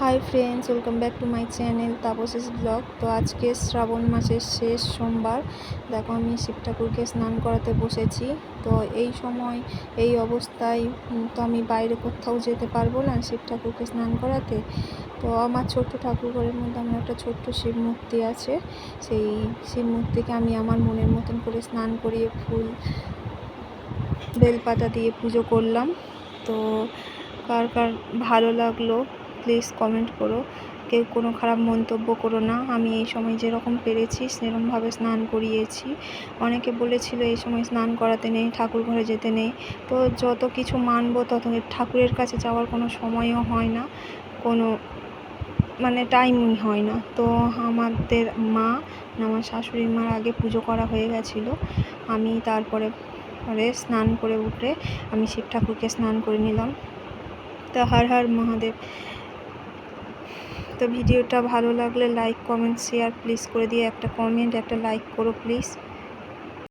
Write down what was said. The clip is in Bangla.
Hi friends welcome back to my channel Tapas's vlog তো আজকে শ্রাবণ মাসের শেষ সোমবার। দেখো, আমি শিব ঠাকুরকে স্নান করাতে বসেছি। তো এই সময়, এই অবস্থায় তো আমি বাইরে কোথাও যেতে পারব না শিব ঠাকুরকে স্নান করাতে। তো আমার ছোট্ট ঠাকুর ঘরের মধ্যে আমার একটা ছোট্ট শিব মূর্তি আছে। সেই শিব মূর্তিকে আমি আমার মনের মতন করে স্নান করিয়ে ফুল, বেলপাতা দিয়ে পুজো করলাম। তো কার কার ভালো লাগল? প্লিজ কমেন্ট করো। কেউ কোনো খারাপ মন্তব্য করো না। আমি এই সময় যেরকম পেরেছি সেরকমভাবে স্নান করিয়েছি। অনেকে বলেছিল, এই সময় স্নান করাতে নেই, ঠাকুর ঘরে যেতে নেই। তো যত কিছু মানবো, তত ঠাকুরের কাছে যাওয়ার কোনো সময়ও হয় না। কোনো মানে টাইমই হয় না। তো আমাদের মা আমার শাশুড়ি মার আগে পুজো করা হয়ে গেছিল। আমি তারপরে, পরে স্নান করে উঠে আমি শিব ঠাকুরকে স্নান করে নিলাম। তো হর হর মহাদেব। তো ভিডিওটা ভালো লাগলে লাইক কমেন্ট শেয়ার প্লিজ করে দিয়ে একটা কমেন্ট একটা লাইক করো প্লিজ